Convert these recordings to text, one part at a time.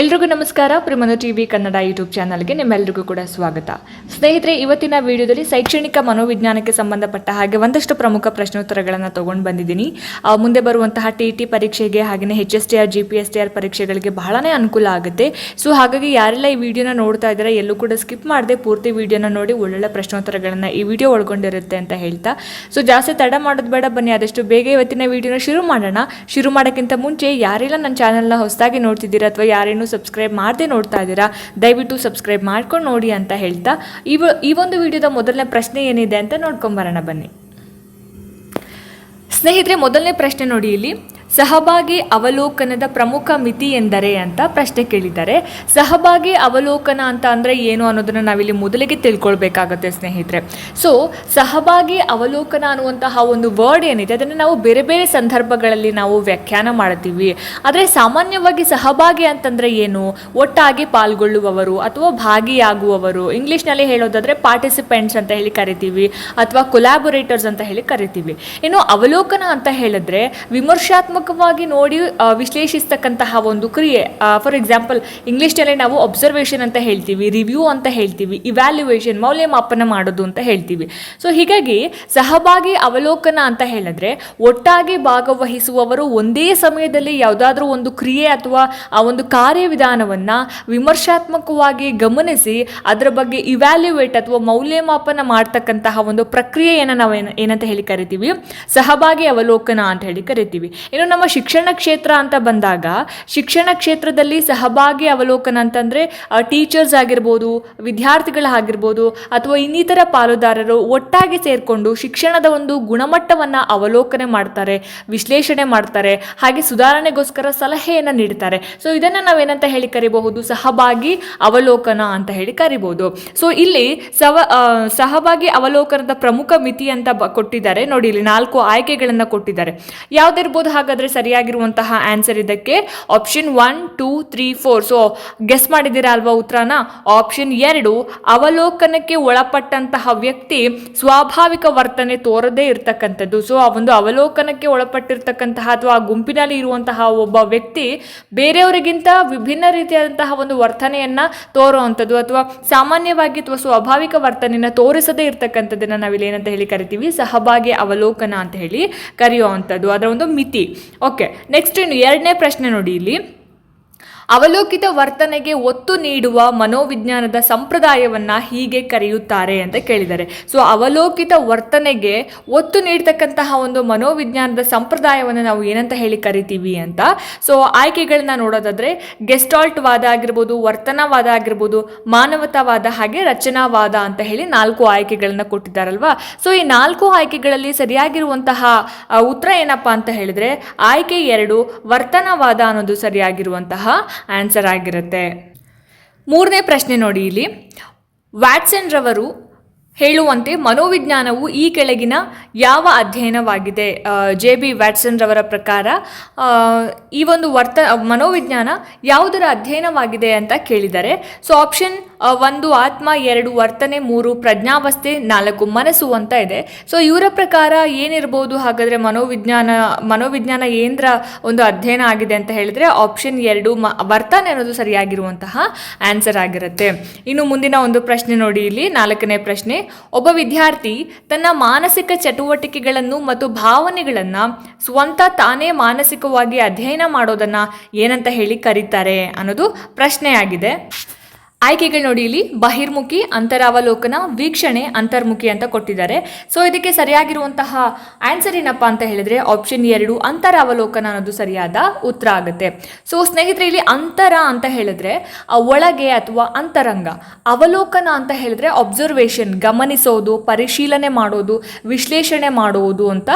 ಎಲ್ರಿಗೂ ನಮಸ್ಕಾರ. ಪ್ರಿಮನು ಟಿ ವಿ ಕನ್ನಡ ಯೂಟ್ಯೂಬ್ ಚಾನಲ್ಗೆ ನಿಮ್ಮೆಲ್ಲರಿಗೂ ಕೂಡ ಸ್ವಾಗತ. ಸ್ನೇಹಿತರೆ, ಇವತ್ತಿನ ವಿಡಿಯೋದಲ್ಲಿ ಶೈಕ್ಷಣಿಕ ಮನೋವಿಜ್ಞಾನಕ್ಕೆ ಸಂಬಂಧಪಟ್ಟ ಹಾಗೆ ಒಂದಷ್ಟು ಪ್ರಮುಖ ಪ್ರಶ್ನೋತ್ತರಗಳನ್ನು ತೊಗೊಂಡು ಬಂದಿದ್ದೀನಿ. ಮುಂದೆ ಬರುವಂತಹ ಟಿ ಟಿ ಪರೀಕ್ಷೆಗೆ ಹಾಗೆಯೇ H S T R, G P S T R ಪರೀಕ್ಷೆಗಳಿಗೆ ಬಹಳನೇ ಅನುಕೂಲ ಆಗುತ್ತೆ. ಸೊ, ಹಾಗಾಗಿ ಯಾರೆಲ್ಲ ಈ ವಿಡಿಯೋನ ನೋಡ್ತಾ ಇದ್ದಾರೆ, ಎಲ್ಲೂ ಕೂಡ ಸ್ಕಿಪ್ ಮಾಡದೆ ಪೂರ್ತಿ ವಿಡಿಯೋನ ನೋಡಿ ಒಳ್ಳೊಳ್ಳೆ ಪ್ರಶ್ನೋತ್ತರಗಳನ್ನು ಈ ವಿಡಿಯೋ ಒಳಗೊಂಡಿರುತ್ತೆ ಅಂತ ಹೇಳ್ತಾ. ಸೊ, ಜಾಸ್ತಿ ತಡ ಮಾಡೋದು ಬೇಡ ಬನ್ನಿ, ಆದಷ್ಟು ಬೇಗ ಇವತ್ತಿನ ವಿಡಿಯೋನ ಶುರು ಮಾಡೋಣ. ಶುರು ಮಾಡೋಕ್ಕಿಂತ ಮುಂಚೆ ಯಾರೆಲ್ಲ ನನ್ನ ಚಾನಲ್ನ ಹೊಸದಾಗಿ ನೋಡ್ತಿದ್ದೀರಾ ಅಥವಾ ಯಾರೇನು ಸಬ್ಸ್ಕ್ರೈಬ್ ಮಾಡದೆ ನೋಡ್ತಾ ಇದ್ದೀರಾ, ದಯವಿಟ್ಟು ಸಬ್ಸ್ಕ್ರೈಬ್ ಮಾಡ್ಕೊಂಡು ನೋಡಿ ಅಂತ ಹೇಳ್ತಾ ಇವ ಈ ಒಂದು ವಿಡಿಯೋದ ಮೊದಲನೇ ಪ್ರಶ್ನೆ ಏನಿದೆ ಅಂತ ನೋಡ್ಕೊಂಬರೋಣ ಬನ್ನಿ. ಸ್ನೇಹಿತರೆ, ಮೊದಲನೇ ಪ್ರಶ್ನೆ ನೋಡಿ ಇಲ್ಲಿ. ಸಹಭಾಗಿ ಅವಲೋಕನದ ಪ್ರಮುಖ ಮಿತಿ ಎಂದರೆ ಅಂತ ಪ್ರಶ್ನೆ ಕೇಳಿದ್ದಾರೆ. ಸಹಭಾಗಿ ಅವಲೋಕನ ಅಂತ ಅಂದರೆ ಏನು ಅನ್ನೋದನ್ನು ನಾವಿಲ್ಲಿ ಮೊದಲಿಗೆ ತಿಳ್ಕೊಳ್ಬೇಕಾಗತ್ತೆ ಸ್ನೇಹಿತರೆ. ಸೊ ಸಹಭಾಗಿ ಅವಲೋಕನ ಅನ್ನುವಂತಹ ಒಂದು ವರ್ಡ್ ಏನಿದೆ, ಅದನ್ನು ನಾವು ಬೇರೆ ಬೇರೆ ಸಂದರ್ಭಗಳಲ್ಲಿ ನಾವು ವ್ಯಾಖ್ಯಾನ ಮಾಡ್ತೀವಿ. ಆದರೆ ಸಾಮಾನ್ಯವಾಗಿ ಸಹಭಾಗಿ ಅಂತಂದರೆ ಏನು? ಒಟ್ಟಾಗಿ ಪಾಲ್ಗೊಳ್ಳುವವರು ಅಥವಾ ಭಾಗಿಯಾಗುವವರು. ಇಂಗ್ಲೀಷ್ನಲ್ಲಿ ಹೇಳೋದಾದರೆ ಪಾರ್ಟಿಸಿಪೆಂಟ್ಸ್ ಅಂತ ಹೇಳಿ ಕರಿತೀವಿ, ಅಥವಾ ಕೊಲಾಬೊರೇಟರ್ಸ್ ಅಂತ ಹೇಳಿ ಕರಿತೀವಿ. ಇನ್ನು ಅವಲೋಕನ ಅಂತ ಹೇಳಿದ್ರೆ ವಿಮರ್ಶಾತ್ಮಕವಾಗಿ ನೋಡಿ ವಿಶ್ಲೇಷಿಸ್ತಕ್ಕಂತಹ ಒಂದು ಕ್ರಿಯೆ. ಫಾರ್ ಎಕ್ಸಾಂಪಲ್ ಇಂಗ್ಲೀಷ್ನಲ್ಲಿ ನಾವು ಅಬ್ಸರ್ವೇಷನ್ ಅಂತ ಹೇಳ್ತೀವಿ ರಿವ್ಯೂ ಅಂತ ಹೇಳ್ತೀವಿ ಇವ್ಯಾಲ್ಯುವೇಷನ್ ಮೌಲ್ಯಮಾಪನ ಮಾಡೋದು ಅಂತ ಹೇಳ್ತೀವಿ. ಸೊ ಹೀಗಾಗಿ ಸಹಭಾಗಿ ಅವಲೋಕನ ಅಂತ ಹೇಳಿದ್ರೆ, ಒಟ್ಟಾಗಿ ಭಾಗವಹಿಸುವವರು ಒಂದೇ ಸಮಯದಲ್ಲಿ ಯಾವುದಾದ್ರೂ ಒಂದು ಕ್ರಿಯೆ ಅಥವಾ, ಆ, ಒಂದು ಕಾರ್ಯವಿಧಾನವನ್ನು ವಿಮರ್ಶಾತ್ಮಕವಾಗಿ ಗಮನಿಸಿ, ಅದರ ಬಗ್ಗೆ ಇವ್ಯಾಲ್ಯುವೇಟ್ ಅಥವಾ ಮೌಲ್ಯಮಾಪನ ಮಾಡ್ತಕ್ಕಂತಹ ಒಂದು ಪ್ರಕ್ರಿಯೆಯನ್ನು ನಾವು ಏನ ಏನಂತ ಹೇಳಿ ಕರಿತೀವಿ? ಸಹಭಾಗಿ ಅವಲೋಕನ ಅಂತ ಹೇಳಿ ಕರಿತೀವಿ. ಇನ್ನು ನಮ್ಮ ಶಿಕ್ಷಣ ಕ್ಷೇತ್ರ ಅಂತ ಬಂದಾಗ ಶಿಕ್ಷಣ ಕ್ಷೇತ್ರದಲ್ಲಿ ಸಹಭಾಗಿ ಅವಲೋಕನ ಅಂತಂದ್ರೆ ಟೀಚರ್ಸ್ ಆಗಿರ್ಬೋದು ವಿದ್ಯಾರ್ಥಿಗಳಾಗಿರ್ಬೋದು ಅಥವಾ ಇನ್ನಿತರ ಪಾಲುದಾರರು ಒಟ್ಟಾಗಿ ಸೇರಿಕೊಂಡು ಶಿಕ್ಷಣದ ಒಂದು ಗುಣಮಟ್ಟವನ್ನು ಅವಲೋಕನೆ ಮಾಡ್ತಾರೆ, ವಿಶ್ಲೇಷಣೆ ಮಾಡ್ತಾರೆ, ಹಾಗೆ ಸುಧಾರಣೆಗೋಸ್ಕರ ಸಲಹೆಯನ್ನು ನೀಡ್ತಾರೆ. ಸೊ ಇದನ್ನು ನಾವೇನಂತ ಹೇಳಿ ಕರಿಬಹುದು? ಸಹಭಾಗಿ ಅವಲೋಕನ ಅಂತ ಹೇಳಿ ಕರಿಬಹುದು. ಸೊ ಇಲ್ಲಿ ಸವ ಸಹಭಾಗಿ ಅವಲೋಕನದ ಪ್ರಮುಖ ಮಿತಿ ಅಂತ ಕೊಟ್ಟಿದ್ದಾರೆ. ನೋಡಿ, ಇಲ್ಲಿ ನಾಲ್ಕು ಆಯ್ಕೆಗಳನ್ನು ಕೊಟ್ಟಿದ್ದಾರೆ. ಯಾವ್ದಿರ್ಬೋದು ಹಾಗಾದ್ರೆ? ಸರಿಯಾಗಿರುವಂತಹ ಆನ್ಸರ್ ಇದಕ್ಕೆ option one two three four so guess ಮಾಡಿದ್ದೀರಾ ಅಲ್ವಾ ಉತ್ತರನ? ಆಪ್ಷನ್ ಎರಡು, ಅವಲೋಕನಕ್ಕೆ ಒಳಪಟ್ಟಂತಹ ವ್ಯಕ್ತಿ ಸ್ವಾಭಾವಿಕ ವರ್ತನೆ ತೋರದೇ ಇರತಕ್ಕಂಥದ್ದು. ಸೊ ಆ ಒಂದು ಅವಲೋಕನಕ್ಕೆ ಒಳಪಟ್ಟಿರ್ತಕ್ಕಂತಹ ಅಥವಾ ಆ ಗುಂಪಿನಲ್ಲಿ ಇರುವಂತಹ ಒಬ್ಬ ವ್ಯಕ್ತಿ ಬೇರೆಯವರಿಗಿಂತ ವಿಭಿನ್ನ ರೀತಿಯಾದಂತಹ ಒಂದು ವರ್ತನೆಯನ್ನ ತೋರುವಂಥದ್ದು ಅಥವಾ ಸಾಮಾನ್ಯವಾಗಿ ಅಥವಾ ಸ್ವಾಭಾವಿಕ ವರ್ತನೆಯನ್ನ ತೋರಿಸದೇ ಇರತಕ್ಕಂಥದ್ದನ್ನು ನಾವಿಲ್ಲಿ ಏನಂತ ಹೇಳಿ ಕರಿತೀವಿ? ಸಹಭಾಗಿ ಅವಲೋಕನ ಅಂತ ಹೇಳಿ ಕರೆಯುವಂಥದ್ದು. ಅದರ ಒಂದು ಮಿತಿ. ಓಕೆ ನೆಕ್ಸ್ಟ್ ಇನ್ನು ಎರಡನೇ ಪ್ರಶ್ನೆ ನೋಡಿ ಇಲ್ಲಿ. ಅವಲೋಕಿತ ವರ್ತನೆಗೆ ಒತ್ತು ನೀಡುವ ಮನೋವಿಜ್ಞಾನದ ಸಂಪ್ರದಾಯವನ್ನ ಹೀಗೆ ಕರೆಯುತ್ತಾರೆ ಅಂತ ಕೇಳಿದ್ದಾರೆ. ಸೊ ಅವಲೋಕಿತ ವರ್ತನೆಗೆ ಒತ್ತು ನೀಡ್ತಕ್ಕಂತಹ ಒಂದು ಮನೋವಿಜ್ಞಾನದ ಸಂಪ್ರದಾಯವನ್ನು ನಾವು ಏನಂತ ಹೇಳಿ ಕರಿತೀವಿ ಅಂತ. ಸೊ ಆಯ್ಕೆಗಳನ್ನ ನೋಡೋದಾದ್ರೆ ಗೆಸ್ಟಾಲ್ಟ್ ವಾದ ಆಗಿರ್ಬೋದು, ವರ್ತನವಾದ ಆಗಿರ್ಬೋದು, ಮಾನವತಾವಾದ ಹಾಗೆ ರಚನಾವಾದ ಅಂತ ಹೇಳಿ ನಾಲ್ಕು ಆಯ್ಕೆಗಳನ್ನ ಕೊಟ್ಟಿದ್ದಾರಲ್ವಾ? ಸೊ ಈ ನಾಲ್ಕು ಆಯ್ಕೆಗಳಲ್ಲಿ ಸರಿಯಾಗಿರುವಂತಹ ಉತ್ತರ ಏನಪ್ಪಾ ಅಂತ ಹೇಳಿದ್ರೆ ಆಯ್ಕೆ ಎರಡು, ವರ್ತನವಾದ ಅನ್ನೋದು ಸರಿಯಾಗಿರುವಂತಹ ಆನ್ಸರ್ ಆಗಿರುತ್ತೆ. ಮೂರನೇ ಪ್ರಶ್ನೆ ನೋಡಿ ಇಲ್ಲಿ. ವ್ಯಾಟ್ಸನ್ ರವರು ಹೇಳುವಂತೆ ಮನೋವಿಜ್ಞಾನವು ಈ ಕೆಳಗಿನ ಯಾವ ಅಧ್ಯಯನವಾಗಿದೆ? ಜೆ ಬಿ ವ್ಯಾಟ್ಸನ್ ರವರ ಪ್ರಕಾರ ಈ ಒಂದು ವರ್ತ ಮನೋವಿಜ್ಞಾನ ಯಾವುದರ ಅಧ್ಯಯನವಾಗಿದೆ ಅಂತ ಕೇಳಿದ್ದಾರೆ ಸೊ ಆಪ್ಷನ್ ಒಂದು ಆತ್ಮ, ಎರಡು ವರ್ತನೆ, ಮೂರು ಪ್ರಜ್ಞಾವಸ್ಥೆ, ನಾಲ್ಕು ಮನಸ್ಸು ಅಂತ ಇದೆ. ಸೊ ಇವರ ಪ್ರಕಾರ ಏನಿರ್ಬೋದು? ಹಾಗಾದರೆ ಮನೋವಿಜ್ಞಾನ ಮನೋವಿಜ್ಞಾನ ಏನರ ಒಂದು ಅಧ್ಯಯನ ಆಗಿದೆ ಅಂತ ಹೇಳಿದರೆ ಆಪ್ಷನ್ ಎರಡು ಮ, ವರ್ತನೆ ಅನ್ನೋದು ಸರಿಯಾಗಿರುವಂತಹ ಆನ್ಸರ್ ಆಗಿರುತ್ತೆ. ಇನ್ನು ಮುಂದಿನ ಒಂದು ಪ್ರಶ್ನೆ ನೋಡಿ ಇಲ್ಲಿ, ನಾಲ್ಕನೇ ಪ್ರಶ್ನೆ ಒಬ್ಬ ವಿದ್ಯಾರ್ಥಿ ತನ್ನ ಮಾನಸಿಕ ಚಟುವಟಿಕೆಗಳನ್ನು ಮತ್ತು ಭಾವನೆಗಳನ್ನು ಸ್ವಂತ ತಾನೇ ಮಾನಸಿಕವಾಗಿ ಅಧ್ಯಯನ ಮಾಡೋದನ್ನ ಏನಂತ ಹೇಳಿ ಕರೀತಾರೆ ಅನ್ನೋದು ಪ್ರಶ್ನೆಯಾಗಿದೆ. ಆಯ್ಕೆಗಳು ನೋಡಿ ಇಲ್ಲಿ ಬಹಿರ್ಮುಖಿ, ಅಂತರಾವಲೋಕನ, ವೀಕ್ಷಣೆ, ಅಂತರ್ಮುಖಿ ಅಂತ ಕೊಟ್ಟಿದ್ದಾರೆ. ಸೊ ಇದಕ್ಕೆ ಸರಿಯಾಗಿರುವಂತಹ ಆನ್ಸರ್ ಏನಪ್ಪ ಅಂತ ಹೇಳಿದ್ರೆ ಆಪ್ಷನ್ ಎರಡು, ಅಂತರಾವಲೋಕನ ಅನ್ನೋದು ಸರಿಯಾದ ಉತ್ತರ ಆಗುತ್ತೆ. ಸೊ ಸ್ನೇಹಿತರೆ, ಇಲ್ಲಿ ಅಂತರ ಅಂತ ಹೇಳಿದ್ರೆ ಒಳಗೆ ಅಥವಾ ಅಂತರಂಗ, ಅವಲೋಕನ ಅಂತ ಹೇಳಿದ್ರೆ ಅಬ್ಸರ್ವೇಷನ್ ಗಮನಿಸೋದು, ಪರಿಶೀಲನೆ ಮಾಡೋದು, ವಿಶ್ಲೇಷಣೆ ಮಾಡುವುದು ಅಂತ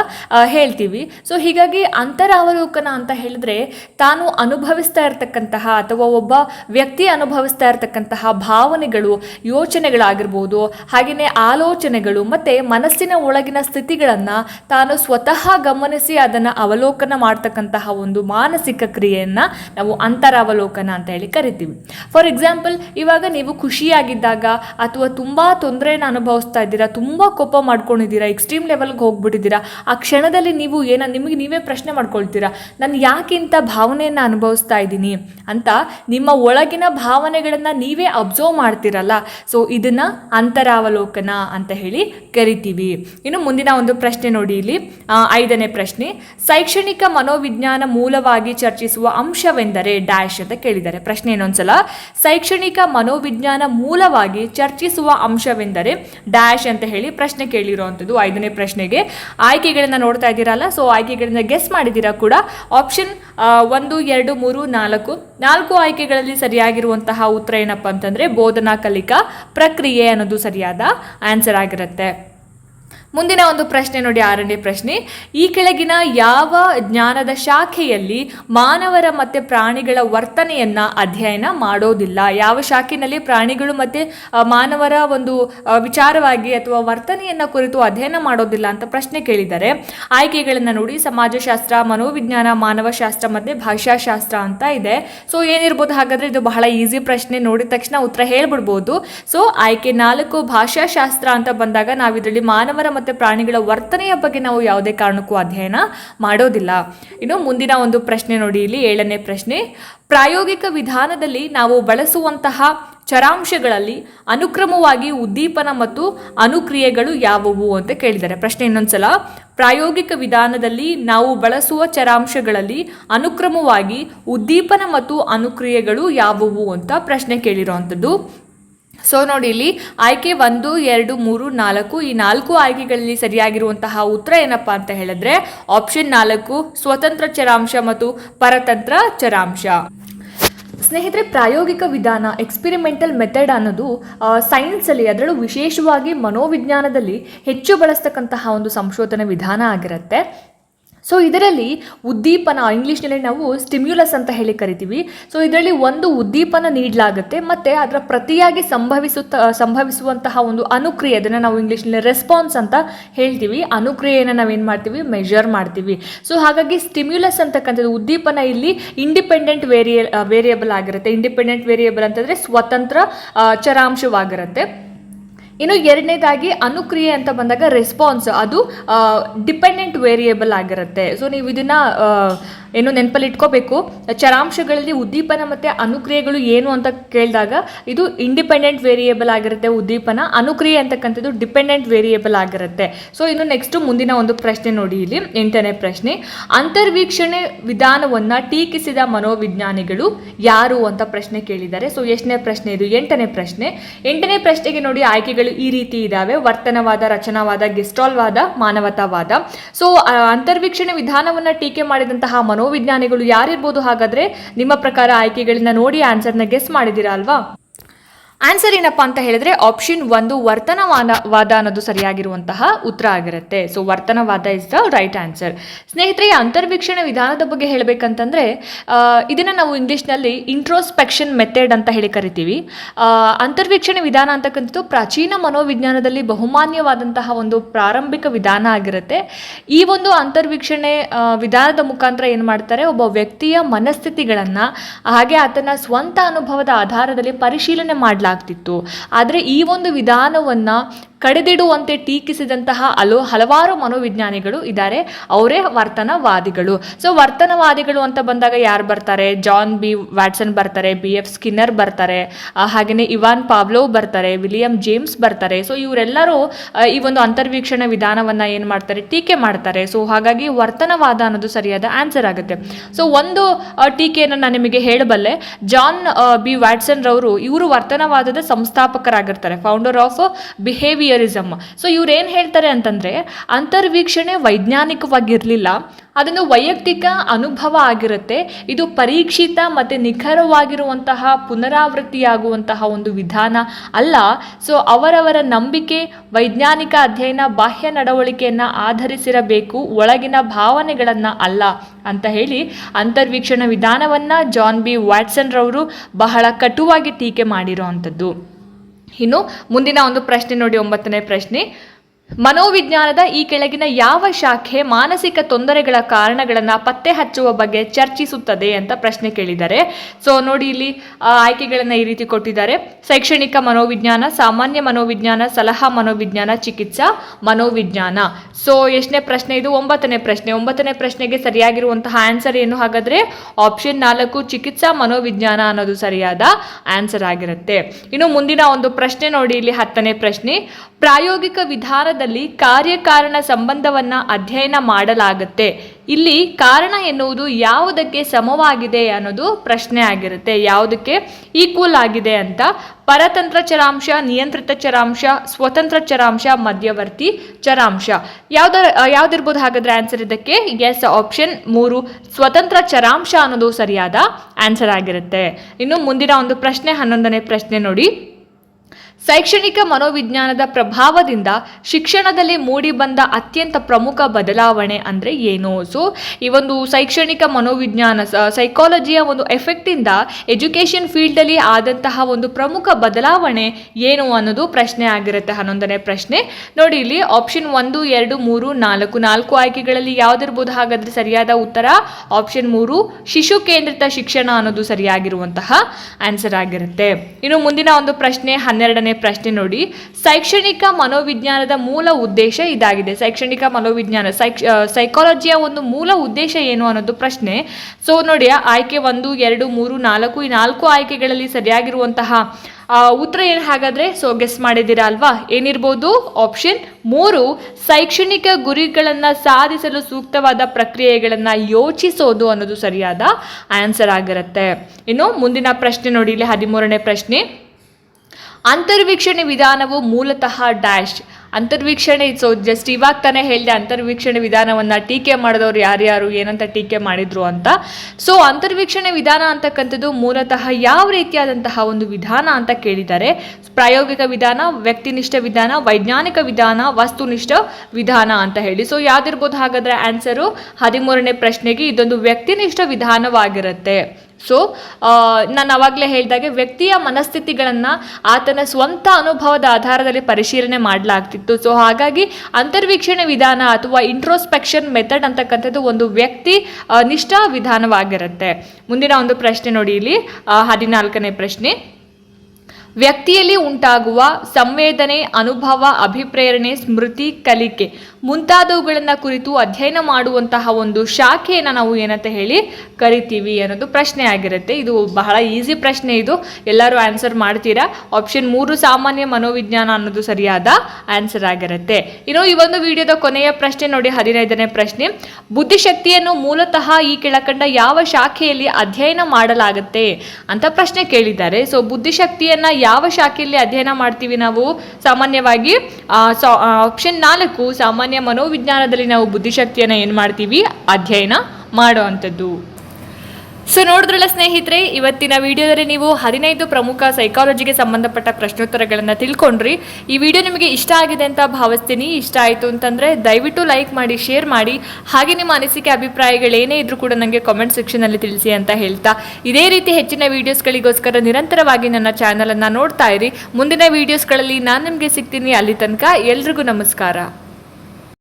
ಹೇಳ್ತೀವಿ. ಸೊ ಹೀಗಾಗಿ ಅಂತರಾವಲೋಕನ ಅಂತ ಹೇಳಿದ್ರೆ ತಾನು ಅನುಭವಿಸ್ತಾ ಇರತಕ್ಕಂತಹ ಅಥವಾ ಒಬ್ಬ ವ್ಯಕ್ತಿ ಅನುಭವಿಸ್ತಾ ಇರತಕ್ಕಂತಹ ಭಾವನೆಗಳು, ಯೋಚನೆಗಳಾಗಿರ್ಬೋದು ಹಾಗೆಯೇ ಆಲೋಚನೆಗಳು ಮತ್ತು ಮನಸ್ಸಿನ ಒಳಗಿನ ಸ್ಥಿತಿಗಳನ್ನು ತಾನು ಸ್ವತಃ ಗಮನಿಸಿ ಅದನ್ನು ಅವಲೋಕನ ಮಾಡ್ತಕ್ಕಂತಹ ಒಂದು ಮಾನಸಿಕ ಕ್ರಿಯೆಯನ್ನು ನಾವು ಅಂತರಾವಲೋಕನ ಅಂತ ಹೇಳಿ ಕರಿತೀವಿ. ಫಾರ್ ಎಕ್ಸಾಂಪಲ್ ಇವಾಗ ನೀವು ಖುಷಿಯಾಗಿದ್ದಾಗ ಅಥವಾ ತುಂಬ ತೊಂದರೆಯನ್ನು ಅನುಭವಿಸ್ತಾ ಇದ್ದೀರಾ, ತುಂಬ ಕೋಪ ಮಾಡ್ಕೊಂಡಿದ್ದೀರಾ ಎಕ್ಸ್ಟ್ರೀಮ್ ಲೆವೆಲ್ಗೆ ಹೋಗ್ಬಿಟ್ಟಿದ್ದೀರಾ, ಆ ಕ್ಷಣದಲ್ಲಿ ನೀವು ಏನ, ನಿಮಗೆ ನೀವೇ ಪ್ರಶ್ನೆ ಮಾಡ್ಕೊಳ್ತೀರಾ, ನಾನು ಯಾಕೆ ಇಂಥ ಭಾವನೆಯನ್ನು ಅನುಭವಿಸ್ತಾ ಇದ್ದೀನಿ ಅಂತ ನಿಮ್ಮ ಒಳಗಿನ ಭಾವನೆಗಳನ್ನು ನೀವೇ ಅಬ್ಸರ್ವ್ ಮಾಡ್ತೀರಲ್ಲ? ಸೊ ಇದನ್ನು ಅಂತರಾವಲೋಕನ ಅಂತ ಹೇಳಿ ಕರಿತೀವಿ. ಇನ್ನು ಮುಂದಿನ ಒಂದು ಪ್ರಶ್ನೆ ನೋಡಿ ಇಲ್ಲಿ. ಐದನೇ ಪ್ರಶ್ನೆ. ಶೈಕ್ಷಣಿಕ ಮನೋವಿಜ್ಞಾನ ಮೂಲವಾಗಿ ಚರ್ಚಿಸುವ ಅಂಶವೆಂದರೆ ಡ್ಯಾಶ್ ಅಂತ ಕೇಳಿದ್ದಾರೆ. ಪ್ರಶ್ನೆ ಇನ್ನೊಂದ್ಸಲ. ಶೈಕ್ಷಣಿಕ ಮನೋವಿಜ್ಞಾನ ಮೂಲವಾಗಿ ಚರ್ಚಿಸುವ ಅಂಶವೆಂದರೆ ಡ್ಯಾಶ್ ಅಂತ ಹೇಳಿ ಪ್ರಶ್ನೆ ಕೇಳಿರುವಂಥದ್ದು ಐದನೇ ಪ್ರಶ್ನೆಗೆ. ಆಯ್ಕೆಗಳನ್ನ ನೋಡ್ತಾ ಇದ್ದೀರಲ್ಲ? ಸೊ ಆಯ್ಕೆಗಳನ್ನ ಗೆಸ್ ಮಾಡಿದ್ದೀರಾ ಕೂಡ? ಆಪ್ಷನ್ ಒಂದು, ಎರಡು, ಮೂರು, ನಾಲ್ಕು. ನಾಲ್ಕು ಆಯ್ಕೆಗಳಲ್ಲಿ ಸರಿಯಾಗಿರುವಂತಹ ಉತ್ತರ ಏನಪ್ಪ? ಅಂತಂದರೆ ಬೋಧನಾ ಕಲಿಕಾ ಪ್ರಕ್ರಿಯೆ ಅನ್ನೋದು ಸರಿಯಾದ ಆನ್ಸರ್ ಆಗಿರುತ್ತೆ. ಮುಂದಿನ ಒಂದು ಪ್ರಶ್ನೆ ನೋಡಿ, ಆರನೇ ಪ್ರಶ್ನೆ. ಈ ಕೆಳಗಿನ ಯಾವ ಜ್ಞಾನದ ಶಾಖೆಯಲ್ಲಿ ಮಾನವರ ಮತ್ತು ಪ್ರಾಣಿಗಳ ವರ್ತನೆಯನ್ನ ಅಧ್ಯಯನ ಮಾಡೋದಿಲ್ಲ? ಯಾವ ಶಾಖೆಯಲ್ಲಿ ಪ್ರಾಣಿಗಳು ಮತ್ತು ಮಾನವರ ಒಂದು ವಿಚಾರವಾಗಿ ಅಥವಾ ವರ್ತನೆಯನ್ನ ಕುರಿತು ಅಧ್ಯಯನ ಮಾಡೋದಿಲ್ಲ ಅಂತ ಪ್ರಶ್ನೆ ಕೇಳಿದ್ದಾರೆ ಆಯ್ಕೆಗಳನ್ನು ನೋಡಿ. ಸಮಾಜಶಾಸ್ತ್ರ, ಮನೋವಿಜ್ಞಾನ, ಮಾನವಶಾಸ್ತ್ರ ಮತ್ತು ಭಾಷಾಶಾಸ್ತ್ರ ಅಂತ ಇದೆ. ಸೊ, ಏನಿರ್ಬೋದು? ಹಾಗಾದ್ರೆ ಇದು ಬಹಳ ಈಸಿ ಪ್ರಶ್ನೆ. ನೋಡಿದ ತಕ್ಷಣ ಉತ್ತರ ಹೇಳ್ಬಿಡ್ಬೋದು. ಸೊ, ಆಯ್ಕೆ ನಾಲ್ಕು ಭಾಷಾಶಾಸ್ತ್ರ ಅಂತ ಬಂದಾಗ ನಾವು ಇದರಲ್ಲಿ ಮಾನವರ ಮತ್ತು ಪ್ರಾಣಿಗಳ ವರ್ತನೆಯ ಬಗ್ಗೆ ನಾವು ಯಾವುದೇ ಕಾರಣಕ್ಕೂ ಅಧ್ಯಯನ ಮಾಡೋದಿಲ್ಲ. ಇನ್ನು ಮುಂದಿನ ಒಂದು ಪ್ರಶ್ನೆ ನೋಡಿ, ಇಲ್ಲಿ ಏಳನೇ ಪ್ರಶ್ನೆ. ಪ್ರಾಯೋಗಿಕ ವಿಧಾನದಲ್ಲಿ ನಾವು ಬಳಸುವಂತಹ ಚರಾಂಶಗಳಲ್ಲಿ ಅನುಕ್ರಮವಾಗಿ ಉದ್ದೀಪನ ಮತ್ತು ಅನುಕ್ರಿಯೆಗಳು ಯಾವುವು ಅಂತ ಕೇಳಿದ್ದಾರೆ. ಪ್ರಶ್ನೆ ಇನ್ನೊಂದ್ಸಲ. ಪ್ರಾಯೋಗಿಕ ವಿಧಾನದಲ್ಲಿ ನಾವು ಬಳಸುವ ಚರಾಂಶಗಳಲ್ಲಿ ಅನುಕ್ರಮವಾಗಿ ಉದ್ದೀಪನ ಮತ್ತು ಅನುಕ್ರಿಯೆಗಳು ಯಾವುವು ಅಂತ ಪ್ರಶ್ನೆ ಕೇಳಿರುವಂಥದ್ದು ಸೊ ನೋಡಿ ಇಲ್ಲಿ, ಆಯ್ಕೆ ಒಂದು, ಎರಡು, ಮೂರು, ನಾಲ್ಕು, ಈ ನಾಲ್ಕು ಆಯ್ಕೆಗಳಲ್ಲಿ ಸರಿಯಾಗಿರುವಂತಹ ಉತ್ತರ ಏನಪ್ಪಾ ಅಂತ ಹೇಳಿದ್ರೆ ಆಪ್ಷನ್ ನಾಲ್ಕು, ಸ್ವತಂತ್ರ ಚರಾಂಶ ಮತ್ತು ಪರತಂತ್ರ ಚರಾಂಶ. ಸ್ನೇಹಿತರೆ, ಪ್ರಾಯೋಗಿಕ ವಿಧಾನ ಎಕ್ಸ್ಪಿರಿಮೆಂಟಲ್ ಮೆಥಡ್ ಅನ್ನೋದು ಸೈನ್ಸಲ್ಲಿ ಅದರಲ್ಲೂ ವಿಶೇಷವಾಗಿ ಮನೋವಿಜ್ಞಾನದಲ್ಲಿ ಹೆಚ್ಚು ಬಳಸ್ತಕ್ಕಂತಹ ಒಂದು ಸಂಶೋಧನೆ ವಿಧಾನ ಆಗಿರುತ್ತೆ. ಸೊ ಇದರಲ್ಲಿ ಉದ್ದೀಪನ ಇಂಗ್ಲೀಷ್ನಲ್ಲಿ ನಾವು ಸ್ಟಿಮ್ಯುಲಸ್ ಅಂತ ಹೇಳಿ ಕರಿತೀವಿ. ಸೊ ಇದರಲ್ಲಿ ಒಂದು ಉದ್ದೀಪನ ನೀಡಲಾಗುತ್ತೆ, ಮತ್ತು ಅದರ ಪ್ರತಿಯಾಗಿ ಸಂಭವಿಸುತ್ತ, ಸಂಭವಿಸುವಂತಹ ಒಂದು ಅನುಕ್ರಿಯೆ, ಅದನ್ನು ನಾವು ಇಂಗ್ಲೀಷ್ನಲ್ಲಿ ರೆಸ್ಪಾನ್ಸ್ ಅಂತ ಹೇಳ್ತೀವಿ. ಅನುಕ್ರಿಯೆಯನ್ನು ನಾವೇನು ಮಾಡ್ತೀವಿ? ಮೆಷರ್ ಮಾಡ್ತೀವಿ. ಸೊ ಹಾಗಾಗಿ ಸ್ಟಿಮ್ಯುಲಸ್ ಅಂತಕ್ಕಂಥದ್ದು ಉದ್ದೀಪನ ಇಲ್ಲಿ ಇಂಡಿಪೆಂಡೆಂಟ್ ವೇರಿಯ ವೇರಿಯಬಲ್ ಆಗಿರುತ್ತೆ. ಇಂಡಿಪೆಂಡೆಂಟ್ ವೇರಿಯಬಲ್ ಅಂತಂದರೆ ಸ್ವತಂತ್ರ ಚರಾಂಶವಾಗಿರುತ್ತೆ. ಇನ್ನು ಎರಡನೇದಾಗಿ ಅನುಕ್ರಿಯೆ ಅಂತ ಬಂದಾಗ ರೆಸ್ಪಾನ್ಸ್ ಅದು ಡಿಪೆಂಡೆಂಟ್ ವೇರಿಯೇಬಲ್ ಆಗಿರುತ್ತೆ. ಸೊ ನೀವು ಇದನ್ನ ಏನು ನೆನಪಲ್ಲಿ ಇಟ್ಕೋಬೇಕು ಚರಾಂಶಗಳಲ್ಲಿ ಉದ್ದೀಪನ ಮತ್ತು ಅನುಕ್ರಿಯೆಗಳು ಏನು ಅಂತ ಕೇಳಿದಾಗ, ಇದು ಇಂಡಿಪೆಂಡೆಂಟ್ ವೇರಿಯೇಬಲ್ ಆಗಿರುತ್ತೆ ಉದ್ದೀಪನ, ಅನುಕ್ರಿಯೆ ಅಂತಕ್ಕಂಥದ್ದು ಡಿಪೆಂಡೆಂಟ್ ವೇರಿಯೇಬಲ್ ಆಗಿರುತ್ತೆ. ಸೊ ಇನ್ನು ನೆಕ್ಸ್ಟ್ ಮುಂದಿನ ಒಂದು ಪ್ರಶ್ನೆ ನೋಡಿ ಇಲ್ಲಿ, ಎಂಟನೇ ಪ್ರಶ್ನೆ. ಅಂತರ್ವೀಕ್ಷಣೆ ವಿಧಾನವನ್ನು ಟೀಕಿಸಿದ ಮನೋವಿಜ್ಞಾನಿಗಳು ಯಾರು ಅಂತ ಪ್ರಶ್ನೆ ಕೇಳಿದ್ದಾರೆ. ಸೊ ಎಷ್ಟನೇ ಪ್ರಶ್ನೆ ಇದು? ಎಂಟನೇ ಪ್ರಶ್ನೆ. ಎಂಟನೇ ಪ್ರಶ್ನೆಗೆ ನೋಡಿ ಆಯ್ಕೆಗಳು ಈ ರೀತಿ ಇದಾವೆ. ವರ್ತನವಾದ, ರಚನಾವಾದ, ಗೆಸ್ಟಾಲ್ವಾದ, ಮಾನವತಾವಾದ. ಸೊ ಅಂತರ್ವೀಕ್ಷಣೆ ವಿಧಾನವನ್ನು ಟೀಕೆ ಮಾಡಿದಂತಹ ಮನೋವಿಜ್ಞಾನಿಗಳು ಯಾರಿರ್ಬೋದು ಹಾಗಾದ್ರೆ ನಿಮ್ಮ ಪ್ರಕಾರ ಆಯ್ಕೆಗಳನ್ನ ನೋಡಿ ಆನ್ಸರ್ನ ಗೆಸ್ ಮಾಡಿದ್ದೀರಾ ಅಲ್ವಾ? ಆನ್ಸರ್ ಏನಪ್ಪ ಅಂತ ಹೇಳಿದ್ರೆ ಆಪ್ಷನ್ ಒಂದು ವರ್ತನವಾದ, ವಾದ ಅನ್ನೋದು ಸರಿಯಾಗಿರುವಂತಹ ಉತ್ತರ ಆಗಿರುತ್ತೆ. ಸೊ ವರ್ತನವಾದ ಇಸ್ ದ ರೈಟ್ ಆನ್ಸರ್ ಸ್ನೇಹಿತರೆ ಅಂತರ್ವೀಕ್ಷಣೆ ವಿಧಾನದ ಬಗ್ಗೆ ಹೇಳಬೇಕಂತಂದ್ರೆ ಇದನ್ನು ನಾವು ಇಂಗ್ಲೀಷ್ನಲ್ಲಿ ಇಂಟ್ರೋಸ್ಪೆಕ್ಷನ್ ಮೆಥಡ್ ಅಂತ ಹೇಳಿ ಕರಿತೀವಿ. ಅಂತರ್ವೀಕ್ಷಣೆ ವಿಧಾನ ಅಂತಕ್ಕಂಥದ್ದು ಪ್ರಾಚೀನ ಮನೋವಿಜ್ಞಾನದಲ್ಲಿ ಬಹುಮಾನ್ಯವಾದಂತಹ ಒಂದು ಪ್ರಾರಂಭಿಕ ವಿಧಾನ ಆಗಿರುತ್ತೆ. ಈ ಒಂದು ಅಂತರ್ವೀಕ್ಷಣೆ ವಿಧಾನದ ಮುಖಾಂತರ ಏನು ಮಾಡ್ತಾರೆ, ಒಬ್ಬ ವ್ಯಕ್ತಿಯ ಮನಸ್ಥಿತಿಗಳನ್ನು, ಹಾಗೆ ಆತನ ಸ್ವಂತ ಅನುಭವದ ಆಧಾರದಲ್ಲಿ ಪರಿಶೀಲನೆ ಮಾಡಲಾಗ್ತಿತ್ತು ಆದರೆ ಈ ಒಂದು ವಿಧಾನವನ್ನು ಕಡೆದಿಡುವಂತೆ ಟೀಕಿಸಿದಂತಹ ಹಲವು ಹಲವಾರು ಮನೋವಿಜ್ಞಾನಿಗಳು ಇದ್ದಾರೆ. ಅವರೇ ವರ್ತನವಾದಿಗಳು. ಸೊ ವರ್ತನವಾದಿಗಳು ಅಂತ ಬಂದಾಗ ಯಾರು ಬರ್ತಾರೆ? ಜಾನ್ ಬಿ ವ್ಯಾಟ್ಸನ್ ಬರ್ತಾರೆ ಬಿ ಎಫ್ ಸ್ಕಿನ್ನರ್ ಬರ್ತಾರೆ ಹಾಗೆಯೇ ಇವಾನ್ ಪಾವ್ಲೋವ್ ಬರ್ತಾರೆ ವಿಲಿಯಂ ಜೇಮ್ಸ್ ಬರ್ತಾರೆ. ಸೊ ಇವರೆಲ್ಲರೂ ಈ ಒಂದು ಅಂತರ್ವೀಕ್ಷಣ ವಿಧಾನವನ್ನು ಏನು ಮಾಡ್ತಾರೆ? ಟೀಕೆ ಮಾಡ್ತಾರೆ. ಸೊ ಹಾಗಾಗಿ ವರ್ತನವಾದ ಅನ್ನೋದು ಸರಿಯಾದ ಆನ್ಸರ್ ಆಗುತ್ತೆ. ಸೊ ಒಂದು ಟೀಕೆಯನ್ನು ನಾನು ನಿಮಗೆ ಹೇಳಬಲ್ಲೆ. ಜಾನ್ ಬಿ ವ್ಯಾಟ್ಸನ್ ರವರು ಇವರು ವರ್ತನವಾದದ ಸಂಸ್ಥಾಪಕರಾಗಿರ್ತಾರೆ. Founder of behaviour behaviourism so ಇವ್ರು ಹೇಳ್ತಾರೆ ಅಂತಂದರೆ, ಅಂತರ್ವೀಕ್ಷಣೆ ವೈಜ್ಞಾನಿಕವಾಗಿರಲಿಲ್ಲ, ಅದನ್ನು ವೈಯಕ್ತಿಕ ಅನುಭವ ಆಗಿರುತ್ತೆ, ಇದು ಪರೀಕ್ಷಿತ ಮತ್ತು ನಿಖರವಾಗಿರುವಂತಹ ಪುನರಾವೃತ್ತಿಯಾಗುವಂತಹ ಒಂದು ವಿಧಾನ ಅಲ್ಲ. ಸೊ ಅವರವರ ನಂಬಿಕೆ, ವೈಜ್ಞಾನಿಕ ಅಧ್ಯಯನ, ಬಾಹ್ಯ ನಡವಳಿಕೆಯನ್ನು ಆಧರಿಸಿರಬೇಕು, ಒಳಗಿನ ಭಾವನೆಗಳನ್ನು ಅಲ್ಲ ಅಂತ ಹೇಳಿ ಅಂತರ್ವೀಕ್ಷಣ ವಿಧಾನವನ್ನು ಜಾನ್ ಬಿ ವ್ಯಾಟ್ಸನ್ರವರು ಬಹಳ ಕಟುವಾಗಿ ಟೀಕೆ ಮಾಡಿರೋವಂಥದ್ದು ಇನ್ನು ಮುಂದಿನ ಒಂದು ಪ್ರಶ್ನೆ ನೋಡಿ ಒಂಬತ್ತನೇ ಪ್ರಶ್ನೆ. ಮನೋವಿಜ್ಞಾನದ ಈ ಕೆಳಗಿನ ಯಾವ ಶಾಖೆ ಮಾನಸಿಕ ತೊಂದರೆಗಳ ಕಾರಣಗಳನ್ನು ಪತ್ತೆ ಹಚ್ಚುವ ಬಗ್ಗೆ ಚರ್ಚಿಸುತ್ತದೆ ಅಂತ ಪ್ರಶ್ನೆ ಕೇಳಿದ್ದಾರೆ. ಸೊ ನೋಡಿ ಇಲ್ಲಿ ಆಯ್ಕೆಗಳನ್ನು ಈ ರೀತಿ ಕೊಟ್ಟಿದ್ದಾರೆ. ಶೈಕ್ಷಣಿಕ ಮನೋವಿಜ್ಞಾನ, ಸಾಮಾನ್ಯ ಮನೋವಿಜ್ಞಾನ, ಸಲಹಾ ಮನೋವಿಜ್ಞಾನ, ಚಿಕಿತ್ಸಾ ಮನೋವಿಜ್ಞಾನ. ಸೊ ಎಷ್ಟನೇ ಪ್ರಶ್ನೆ ಇದು? ಒಂಬತ್ತನೇ ಪ್ರಶ್ನೆ. ಒಂಬತ್ತನೇ ಪ್ರಶ್ನೆಗೆ ಸರಿಯಾಗಿರುವಂತಹ ಆನ್ಸರ್ ಏನು? ಹಾಗಾದ್ರೆ ಆಪ್ಷನ್ ನಾಲ್ಕು, ಚಿಕಿತ್ಸಾ ಮನೋವಿಜ್ಞಾನ ಅನ್ನೋದು ಸರಿಯಾದ ಆನ್ಸರ್ ಆಗಿರುತ್ತೆ. ಇನ್ನು ಮುಂದಿನ ಒಂದು ಪ್ರಶ್ನೆ ನೋಡಿ, ಇಲ್ಲಿ ಹತ್ತನೇ ಪ್ರಶ್ನೆ. ಪ್ರಾಯೋಗಿಕ ವಿಧಾನದಲ್ಲಿ ಕಾರ್ಯಕಾರಣ ಸಂಬಂಧವನ್ನ ಅಧ್ಯಯನ ಮಾಡಲಾಗುತ್ತೆ. ಇಲ್ಲಿ ಕಾರಣ ಎನ್ನುವುದು ಯಾವುದಕ್ಕೆ ಸಮವಾಗಿದೆ ಅನ್ನೋದು ಪ್ರಶ್ನೆ ಆಗಿರುತ್ತೆ. ಯಾವುದಕ್ಕೆ? ಈಕ್ವಲ್ ಆಗಿದೆ ಅಂತ. ಪರತಂತ್ರ ಚರಾಂಶ, ನಿಯಂತ್ರಿತ ಚರಾಂಶ, ಸ್ವತಂತ್ರ ಚರಾಂಶ, ಮಧ್ಯವರ್ತಿ ಚರಾಂಶ. ಯಾವ್ದ ಯಾವ್ದಿರ್ಬೋದು ಹಾಗಾದ್ರೆ ಆನ್ಸರ್ ಇದಕ್ಕೆ? ಎಸ್ ಆಪ್ಷನ್ ಮೂರು. ಸ್ವತಂತ್ರ ಚರಾಂಶ ಅನ್ನೋದು ಸರಿಯಾದ ಆನ್ಸರ್ ಆಗಿರುತ್ತೆ. ಇನ್ನು ಮುಂದಿನ ಒಂದು ಪ್ರಶ್ನೆ, ಹನ್ನೊಂದನೇ ಪ್ರಶ್ನೆ ನೋಡಿ. ಶೈಕ್ಷಣಿಕ ಮನೋವಿಜ್ಞಾನದ ಪ್ರಭಾವದಿಂದ ಶಿಕ್ಷಣದಲ್ಲಿ ಮೂಡಿಬಂದ ಅತ್ಯಂತ ಪ್ರಮುಖ ಬದಲಾವಣೆ ಅಂದರೆ ಏನು? ಸೊ ಈ ಒಂದು ಶೈಕ್ಷಣಿಕ ಮನೋವಿಜ್ಞಾನ ಸೈಕಾಲಜಿಯ ಒಂದು ಎಫೆಕ್ಟಿಂದ ಎಜುಕೇಷನ್ ಫೀಲ್ಡಲ್ಲಿ ಆದಂತಹ ಒಂದು ಪ್ರಮುಖ ಬದಲಾವಣೆ ಏನು ಅನ್ನೋದು ಪ್ರಶ್ನೆ ಆಗಿರುತ್ತೆ. ಹನ್ನೊಂದನೇ ಪ್ರಶ್ನೆ. ನೋಡಿ, ಇಲ್ಲಿ ಆಪ್ಷನ್ ಒಂದು, ಎರಡು, ಮೂರು, ನಾಲ್ಕು ನಾಲ್ಕು ಆಯ್ಕೆಗಳಲ್ಲಿ ಯಾವುದಿರ್ಬೋದು? ಹಾಗಾದ್ರೆ ಸರಿಯಾದ ಉತ್ತರ? ಆಪ್ಷನ್ ಮೂರು, ಶಿಶು ಕೇಂದ್ರಿತ ಶಿಕ್ಷಣ ಅನ್ನೋದು ಸರಿಯಾಗಿರುವಂತಹ ಆನ್ಸರ್ ಆಗಿರುತ್ತೆ. ಇನ್ನು ಮುಂದಿನ ಒಂದು ಪ್ರಶ್ನೆ, ಹನ್ನೆರಡನೇ ಪ್ರಶ್ನೆ ನೋಡಿ. ಶೈಕ್ಷಣಿಕ ಮನೋವಿಜ್ಞಾನದ ಮೂಲ ಉದ್ದೇಶ ಇದಾಗಿದೆ. ಶೈಕ್ಷಣಿಕ ಮನೋವಿಜ್ಞಾನ, ಸೈಕ್ ಸೈಕಾಲಜಿಯ ಒಂದು ಮೂಲ ಉದ್ದೇಶ ಏನು ಅನ್ನೋದು ಪ್ರಶ್ನೆ. ಸೊ ನೋಡಿ ಆಯ್ಕೆ ಒಂದು, ಎರಡು, ಮೂರು, ನಾಲ್ಕು, ಈ ನಾಲ್ಕು ಆಯ್ಕೆಗಳಲ್ಲಿ ಸರಿಯಾಗಿರುವಂತಹ ಉತ್ತರ ಏನು ಹಾಗಾದ್ರೆ? ಸೊ ಗೆಸ್ ಮಾಡಿದ್ದೀರಾ ಅಲ್ವಾ? ಏನಿರ್ಬೋದು? ಆಪ್ಷನ್ ಮೂರು, ಶೈಕ್ಷಣಿಕ ಗುರಿಗಳನ್ನು ಸಾಧಿಸಲು ಸೂಕ್ತವಾದ ಪ್ರಕ್ರಿಯೆಗಳನ್ನು ಯೋಚಿಸೋದು ಅನ್ನೋದು ಸರಿಯಾದ ಆನ್ಸರ್ ಆಗಿರುತ್ತೆ. ಇನ್ನು ಮುಂದಿನ ಪ್ರಶ್ನೆ ನೋಡಿ, ಇಲ್ಲಿ ಹದಿಮೂರನೇ ಪ್ರಶ್ನೆ. ಅಂತರ್ವೀಕ್ಷಣೆ ವಿಧಾನವು ಮೂಲತಃ ಡ್ಯಾಶ್. ಅಂತರ್ವೀಕ್ಷಣೆ ಸೊ ಜಸ್ಟ್ ಇವಾಗ ತಾನೇ ಹೇಳಿದೆ, ಅಂತರ್ವೀಕ್ಷಣೆ ವಿಧಾನವನ್ನು ಟೀಕೆ ಮಾಡಿದವರು ಯಾರ್ಯಾರು, ಏನಂತ ಟೀಕೆ ಮಾಡಿದ್ರು ಅಂತ. ಸೊ ಅಂತರ್ವೀಕ್ಷಣೆ ವಿಧಾನ ಅಂತಕ್ಕಂಥದ್ದು ಮೂಲತಃ ಯಾವ ರೀತಿಯಾದಂತಹ ಒಂದು ವಿಧಾನ ಅಂತ ಕೇಳಿದ್ದಾರೆ ಪ್ರಾಯೋಗಿಕ ವಿಧಾನ, ವ್ಯಕ್ತಿನಿಷ್ಠ ವಿಧಾನ, ವೈಜ್ಞಾನಿಕ ವಿಧಾನ, ವಸ್ತುನಿಷ್ಠ ವಿಧಾನ ಅಂತ ಹೇಳಿ. ಸೊ ಯಾವ್ದಿರ್ಬೋದು ಹಾಗಾದ್ರೆ ಆನ್ಸರು ಹದಿಮೂರನೇ ಪ್ರಶ್ನೆಗೆ ಇದೊಂದು ವ್ಯಕ್ತಿನಿಷ್ಠ ವಿಧಾನವಾಗಿರುತ್ತೆ. ಸೊ ನಾನು ಆವಾಗಲೇ ಹೇಳಿದಾಗೆ ವ್ಯಕ್ತಿಯ ಮನಸ್ಥಿತಿಗಳನ್ನು ಆತನ ಸ್ವಂತ ಅನುಭವದ ಆಧಾರದಲ್ಲಿ ಪರಿಶೀಲನೆ ಮಾಡಲಾಗ್ತಿತ್ತು. ಸೊ ಹಾಗಾಗಿ ಅಂತರ್ವೀಕ್ಷಣೆ ವಿಧಾನ ಅಥವಾ ಇಂಟ್ರೋಸ್ಪೆಕ್ಷನ್ ಮೆಥಡ್ ಅಂತಕ್ಕಂಥದ್ದು ಒಂದು ವ್ಯಕ್ತಿ ನಿಷ್ಠಾ ವಿಧಾನವಾಗಿರುತ್ತೆ. ಮುಂದಿನ ಒಂದು ಪ್ರಶ್ನೆ ನೋಡಿ ಇಲ್ಲಿ ಹದಿನಾಲ್ಕನೇ ಪ್ರಶ್ನೆ. ವ್ಯಕ್ತಿಯಲ್ಲಿ ಉಂಟಾಗುವ ಸಂವೇದನೆ, ಅನುಭವ, ಅಭಿಪ್ರೇರಣೆ, ಸ್ಮೃತಿ, ಕಲಿಕೆ ಮುಂತಾದವುಗಳನ್ನು ಕುರಿತು ಅಧ್ಯಯನ ಮಾಡುವಂತಹ ಒಂದು ಶಾಖೆಯನ್ನು ನಾವು ಏನಂತ ಹೇಳಿ ಕರಿತೀವಿ ಅನ್ನೋದು ಪ್ರಶ್ನೆ ಆಗಿರುತ್ತೆ. ಇದು ಬಹಳ ಈಸಿ ಪ್ರಶ್ನೆ ಇದು. ಎಲ್ಲರೂ ಆನ್ಸರ್ ಮಾಡ್ತೀರಾ? ಆಪ್ಷನ್ ಮೂರು ಸಾಮಾನ್ಯ ಮನೋವಿಜ್ಞಾನ ಅನ್ನೋದು ಸರಿಯಾದ ಆನ್ಸರ್ ಆಗಿರುತ್ತೆ. ಇನ್ನು ಈ ಒಂದು ವಿಡಿಯೋದ ಕೊನೆಯ ಪ್ರಶ್ನೆ ನೋಡಿ, ಹದಿನೈದನೇ ಪ್ರಶ್ನೆ. ಬುದ್ಧಿಶಕ್ತಿಯನ್ನು ಮೂಲತಃ ಈ ಕೆಳಕಂಡ ಯಾವ ಶಾಖೆಯಲ್ಲಿ ಅಧ್ಯಯನ ಮಾಡಲಾಗುತ್ತೆ ಅಂತ ಪ್ರಶ್ನೆ ಕೇಳಿದ್ದಾರೆ. ಸೊ ಬುದ್ಧಿಶಕ್ತಿಯನ್ನ ಯಾವ ಶಾಖೆಯಲ್ಲಿ ಅಧ್ಯಯನ ಮಾಡ್ತೀವಿ ನಾವು? ಸಾಮಾನ್ಯವಾಗಿ ಆಪ್ಷನ್ ನಾಲ್ಕು, ಸಾಮಾನ್ಯ ಮನೋವಿಜ್ಞಾನದಲ್ಲಿ ನಾವು ಬುದ್ಧಿಶಕ್ತಿಯನ್ನ ಏನು ಮಾಡ್ತೀವಿ? ಅಧ್ಯಯನ ಮಾಡುವಂಥದ್ದು ಸೊ ನೋಡಿದ್ರಲ್ಲ ಸ್ನೇಹಿತರೆ, ಇವತ್ತಿನ ವಿಡಿಯೋದಲ್ಲಿ ನೀವು ಹದಿನೈದು ಪ್ರಮುಖ ಸೈಕಾಲಜಿಗೆ ಸಂಬಂಧಪಟ್ಟ ಪ್ರಶ್ನೋತ್ತರಗಳನ್ನು ತಿಳ್ಕೊಂಡ್ರಿ. ಈ ವಿಡಿಯೋ ನಿಮಗೆ ಇಷ್ಟ ಆಗಿದೆ ಅಂತ ಭಾವಿಸ್ತೀನಿ. ಇಷ್ಟ ಆಯಿತು ಅಂತಂದರೆ ದಯವಿಟ್ಟು ಲೈಕ್ ಮಾಡಿ ಶೇರ್ ಮಾಡಿ. ಹಾಗೆ ನಿಮ್ಮ ಅನಿಸಿಕೆ ಅಭಿಪ್ರಾಯಗಳೇನೇ ಇದ್ರೂ ಕೂಡ ನನಗೆ ಕಾಮೆಂಟ್ ಸೆಕ್ಷನಲ್ಲಿ ತಿಳಿಸಿ ಅಂತ ಹೇಳ್ತಾ. ಇದೇ ರೀತಿ ಹೆಚ್ಚಿನ ವೀಡಿಯೋಸ್ಗಳಿಗೋಸ್ಕರ ನಿರಂತರವಾಗಿ ನನ್ನ ಚಾನಲನ್ನು ನೋಡ್ತಾ ಇರಿ. ಮುಂದಿನ ವೀಡಿಯೋಸ್ಗಳಲ್ಲಿ ನಾನು ನಿಮಗೆ ಸಿಗ್ತೀನಿ ಅಲ್ಲಿ ತನಕ ಎಲ್ರಿಗೂ ನಮಸ್ಕಾರ.